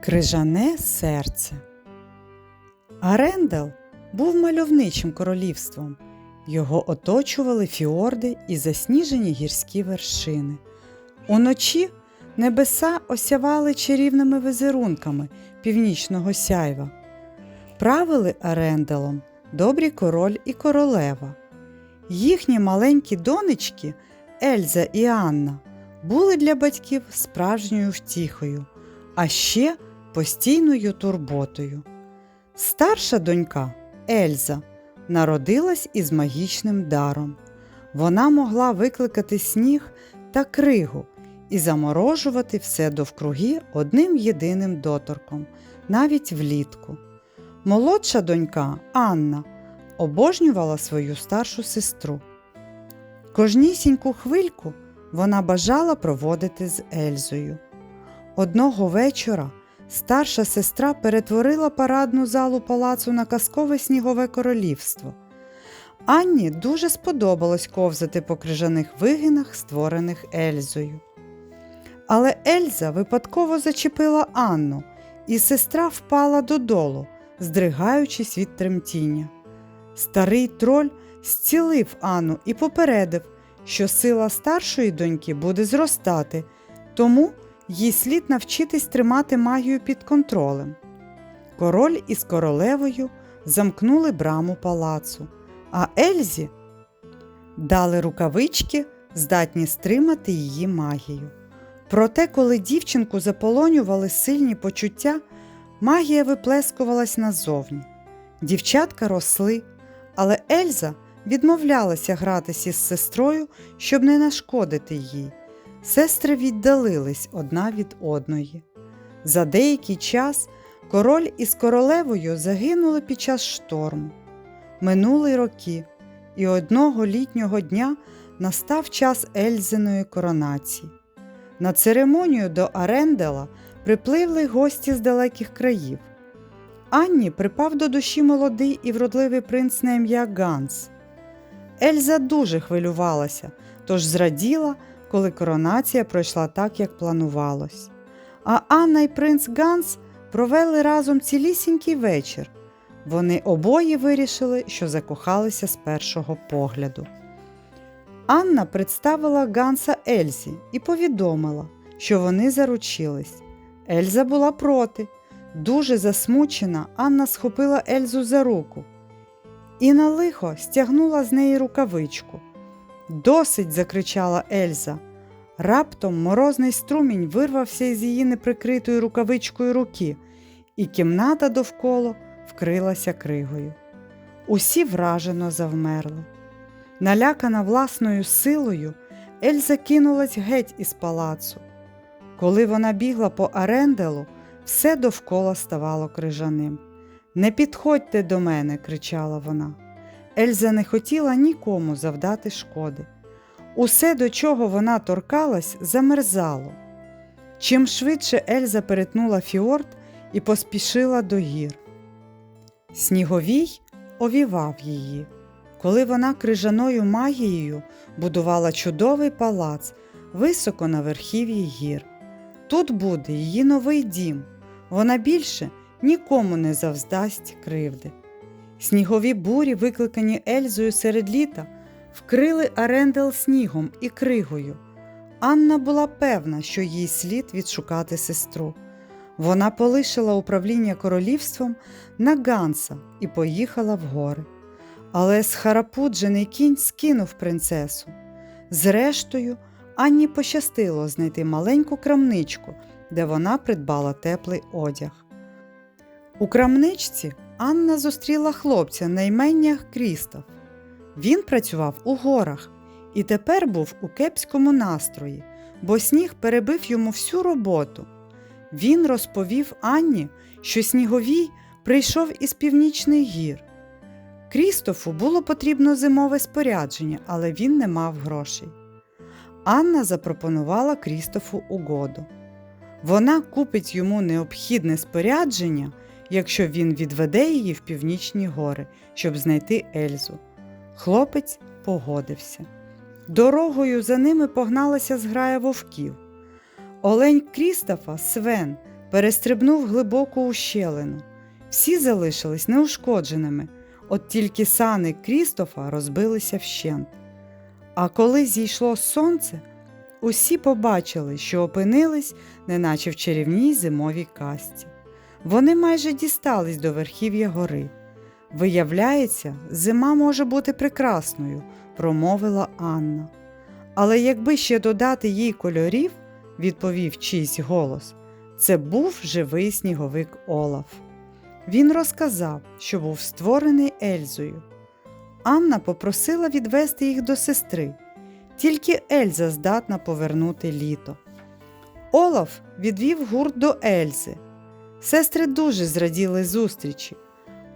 Крижане серце. Арендел був мальовничим королівством. Його оточували фіорди і засніжені гірські вершини. Уночі небеса осявали чарівними візерунками північного сяйва. Правили Аренделом добрі король і королева. Їхні маленькі донечки Ельза і Анна були для батьків справжньою втіхою, а ще постійною турботою. Старша донька Ельза народилась із магічним даром. Вона могла викликати сніг та кригу і заморожувати все довкруги одним єдиним доторком, навіть влітку. Молодша донька Анна обожнювала свою старшу сестру. Кожнісіньку хвильку вона бажала проводити з Ельзою. Одного вечора старша сестра перетворила парадну залу палацу на казкове снігове королівство. Анні дуже сподобалось ковзати по крижаних вигинах, створених Ельзою. Але Ельза випадково зачепила Анну, і сестра впала додолу, здригаючись від тремтіння. Старий троль зцілив Анну і попередив, що сила старшої доньки буде зростати, тому їй слід навчитись тримати магію під контролем. Король із королевою замкнули браму палацу, а Ельзі дали рукавички, здатні стримати її магію. Проте, коли дівчинку заполонювали сильні почуття, магія виплескувалась назовні. Дівчатка росли, але Ельза відмовлялася гратися з сестрою, щоб не нашкодити їй. Сестри віддалились одна від одної. За деякий час король із королевою загинули під час шторму. Минули роки, і одного літнього дня настав час Ельзиної коронації. На церемонію до Арендела припливли гості з далеких країв. Анні припав до душі молодий і вродливий принц на ім'я Ганс. Ельза дуже хвилювалася, тож зраділа, коли коронація пройшла так, як планувалось. А Анна і принц Ганс провели разом цілісінький вечір. Вони обоє вирішили, що закохалися з першого погляду. Анна представила Ганса Ельзі і повідомила, що вони заручились. Ельза була проти. Дуже засмучена, Анна схопила Ельзу за руку і на лихо стягнула з неї рукавичку. Досить, закричала Ельза. Раптом морозний струмінь вирвався із її неприкритою рукавичкою руки, і кімната довкола вкрилася кригою. Усі вражено завмерли. Налякана власною силою, Ельза кинулась геть із палацу. Коли вона бігла по Аренделу, все довкола ставало крижаним. Не підходьте до мене, кричала вона. Ельза не хотіла нікому завдати шкоди. Усе, до чого вона торкалась, замерзало. Чим швидше Ельза перетнула фіорд і поспішила до гір. Сніговій овівав її. Коли вона крижаною магією будувала чудовий палац високо на верхів'ї гір. Тут буде її новий дім. Вона більше нікому не завздасть кривди. Снігові бурі, викликані Ельзою серед літа, вкрили Арендел снігом і кригою. Анна була певна, що їй слід відшукати сестру. Вона полишила управління королівством на Ганса і поїхала в гори. Але схарапуджений кінь скинув принцесу. Зрештою, Анні пощастило знайти маленьку крамничку, де вона придбала теплий одяг. У крамничці Анна зустріла хлопця на іменнях Крістоф. Він працював у горах і тепер був у кепському настрої, бо сніг перебив йому всю роботу. Він розповів Анні, що Сніговій прийшов із північних гір. Крістофу було потрібно зимове спорядження, але він не мав грошей. Анна запропонувала Крістофу угоду. Вона купить йому необхідне спорядження, якщо він відведе її в північні гори, щоб знайти Ельзу. Хлопець погодився. Дорогою за ними погналася зграя вовків. Олень Крістофа Свен перестрибнув глибоку ущелину. Всі залишились неушкодженими, от тільки сани Крістофа розбилися вщент. А коли зійшло сонце, усі побачили, що опинились, неначе в чарівній зимовій касті. Вони майже дістались до верхів'я гори. Виявляється, зима може бути прекрасною, промовила Анна. Але якби ще додати їй кольорів, відповів чийсь голос, це був живий сніговик Олаф. Він розказав, що був створений Ельзою. Анна попросила відвести їх до сестри, тільки Ельза здатна повернути літо. Олаф відвів гурт до Ельзи. Сестри дуже зраділи зустрічі.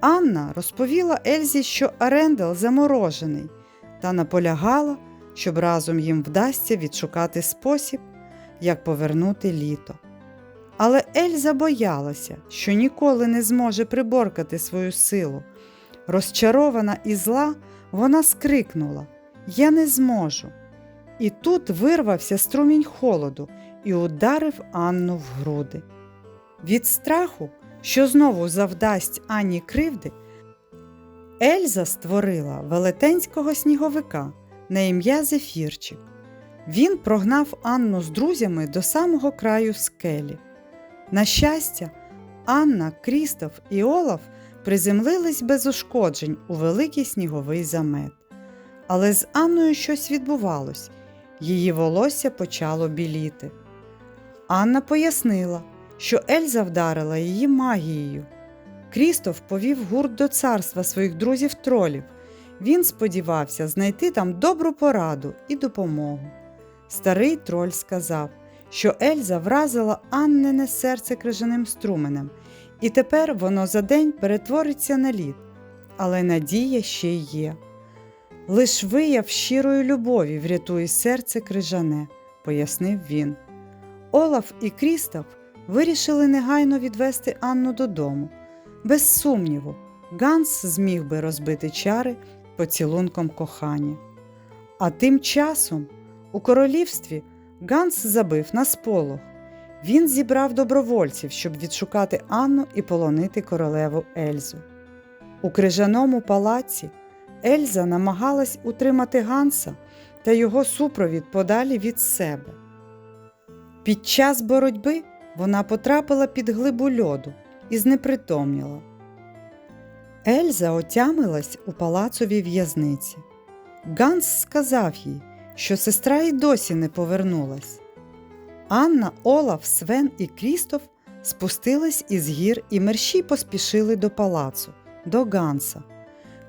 Анна розповіла Ельзі, що Арендел заморожений, та наполягала, щоб разом їм вдасться відшукати спосіб, як повернути літо. Але Ельза боялася, що ніколи не зможе приборкати свою силу. Розчарована і зла, вона скрикнула Я не зможу. І тут вирвався струмінь холоду і ударив Анну в груди. Від страху, що знову завдасть Анні кривди, Ельза створила велетенського сніговика на ім'я Зефірчик. Він прогнав Анну з друзями до самого краю скелі. На щастя, Анна, Крістоф і Олаф приземлились без ушкоджень у великий сніговий замет. Але з Анною щось відбувалось, її волосся почало біліти. Анна пояснила, що Ельза вдарила її магією. Крістоф повів гурт до царства своїх друзів тролів. Він сподівався знайти там добру пораду і допомогу. Старий троль сказав, що Ельза вразила Аннене серце крижаним струменем, і тепер воно за день перетвориться на лід. Але надія ще є. Лиш вияв щирої любові врятує серце крижане, пояснив він. Олаф і Крістав вирішили негайно відвести Анну додому. Без сумніву, Ганс зміг би розбити чари поцілунком кохання. А тим часом у королівстві Ганс забив на сполох. Він зібрав добровольців, щоб відшукати Анну і полонити королеву Ельзу. У крижаному палаці Ельза намагалась утримати Ганса та його супровід подалі від себе. Під час боротьби вона потрапила під глибу льоду і знепритомніла. Ельза отямилась у палацовій в'язниці. Ганс сказав їй, що сестра й досі не повернулась. Анна, Олаф, Свен і Крістоф спустились із гір і мерщій поспішили до палацу, до Ганса.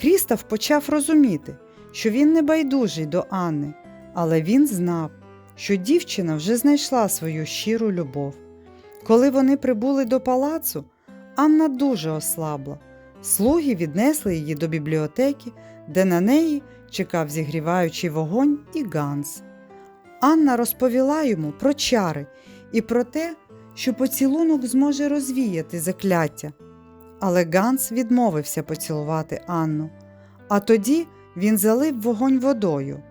Крістоф почав розуміти, що він не байдужий до Анни, але він знав, що дівчина вже знайшла свою щиру любов. Коли вони прибули до палацу, Анна дуже ослабла. Слуги віднесли її до бібліотеки, де на неї чекав зігріваючий вогонь і Ганс. Анна розповіла йому про чари і про те, що поцілунок зможе розвіяти закляття. Але Ганс відмовився поцілувати Анну. А тоді він залив вогонь водою.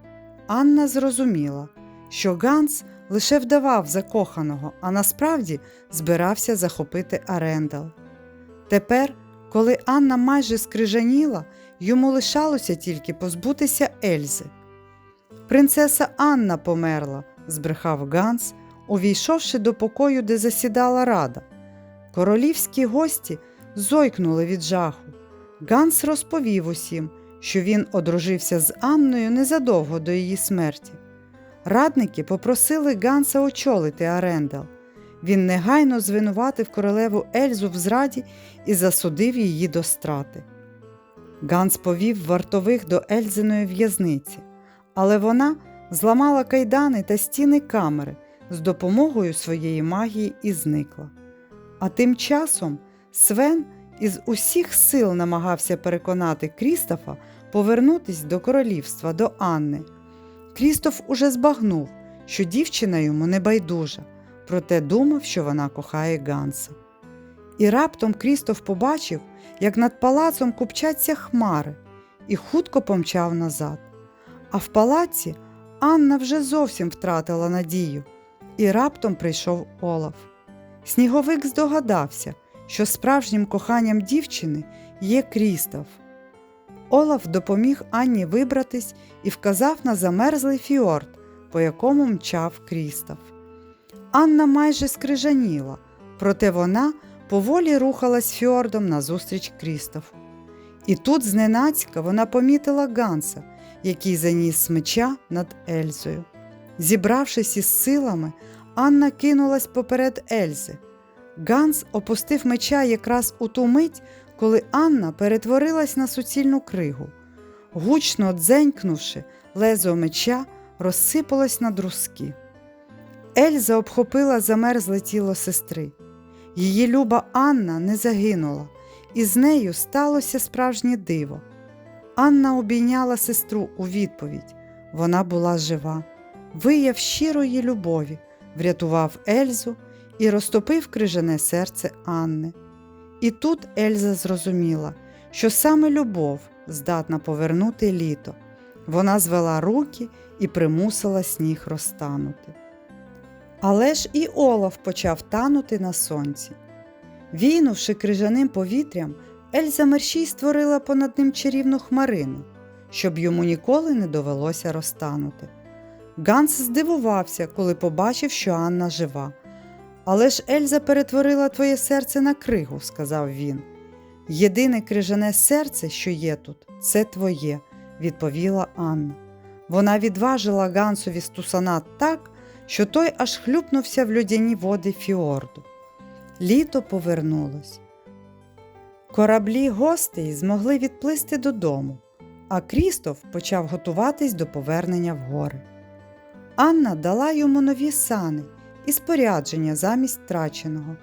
Анна зрозуміла, що Ганс лише вдавав закоханого, а насправді збирався захопити Арендал. Тепер, коли Анна майже скрижаніла, йому лишалося тільки позбутися Ельзи. Принцеса Анна померла, збрехав Ганс, увійшовши до покою, де засідала рада. Королівські гості зойкнули від жаху. Ганс розповів усім, що він одружився з Анною незадовго до її смерті. Радники попросили Ганса очолити Арендал. Він негайно звинуватив королеву Ельзу в зраді і засудив її до страти. Ганс повів вартових до Ельзиної в'язниці, але вона зламала кайдани та стіни камери з допомогою своєї магії і зникла. А тим часом Свен із усіх сил намагався переконати Крістофа повернутись до королівства, до Анни. Крістоф уже збагнув, що дівчина йому не байдужа, проте думав, що вона кохає Ганса. І раптом Крістоф побачив, як над палацом купчаться хмари, і хутко помчав назад. А в палаці Анна вже зовсім втратила надію, і раптом прийшов Олаф. Сніговик здогадався, що справжнім коханням дівчини є Крістоф. Олаф допоміг Анні вибратись і вказав на замерзлий фіорд, по якому мчав Крістоф. Анна майже скрижаніла, проте вона поволі рухалась фіордом назустріч Крістофу. І тут зненацька вона помітила Ганса, який заніс меча над Ельзою. Зібравшись із силами, Анна кинулась поперед Ельзи. Ганс опустив меча якраз у ту мить, коли Анна перетворилась на суцільну кригу. Гучно дзенькнувши, лезо меча розсипалось на друзки. Ельза обхопила замерзле тіло сестри. Її люба Анна не загинула, і з нею сталося справжнє диво. Анна обійняла сестру у відповідь вона була жива. Вияв щирої любові, врятував Ельзу і розтопив крижане серце Анни. І тут Ельза зрозуміла, що саме любов здатна повернути літо. Вона звела руки і примусила сніг розтанути. Але ж і Олаф почав танути на сонці. Війнувши крижаним повітрям, Ельза мерщій створила понад ним чарівну хмарину, щоб йому ніколи не довелося розтанути. Ганс здивувався, коли побачив, що Анна жива. Але ж Ельза перетворила твоє серце на кригу, сказав він. Єдине крижане серце, що є тут, це твоє, відповіла Анна. Вона відважила Гансові стусана так, що той аж хлюпнувся в льодяні води фіорду. Літо повернулось. Кораблі гостей змогли відплисти додому, а Крістоф почав готуватись до повернення в гори. Анна дала йому нові сани і спорядження замість втраченого,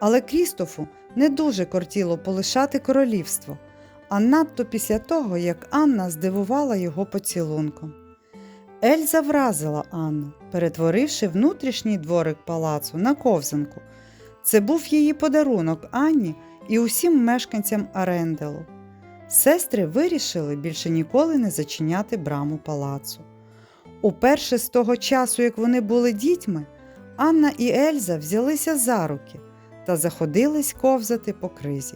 але Крістофу не дуже кортіло полишати королівство, а надто після того, як Анна здивувала його поцілунком. Ельза вразила Анну, перетворивши внутрішній дворик палацу на ковзанку. Це був її подарунок Анні і усім мешканцям Аренделу. Сестри вирішили більше ніколи не зачиняти браму палацу. Уперше з того часу, як вони були дітьми, Анна і Ельза взялися за руки та заходились ковзати по кризі,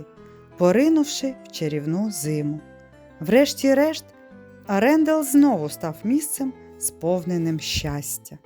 поринувши в чарівну зиму. Врешті-решт, Арендел знову став місцем, сповненим щастя.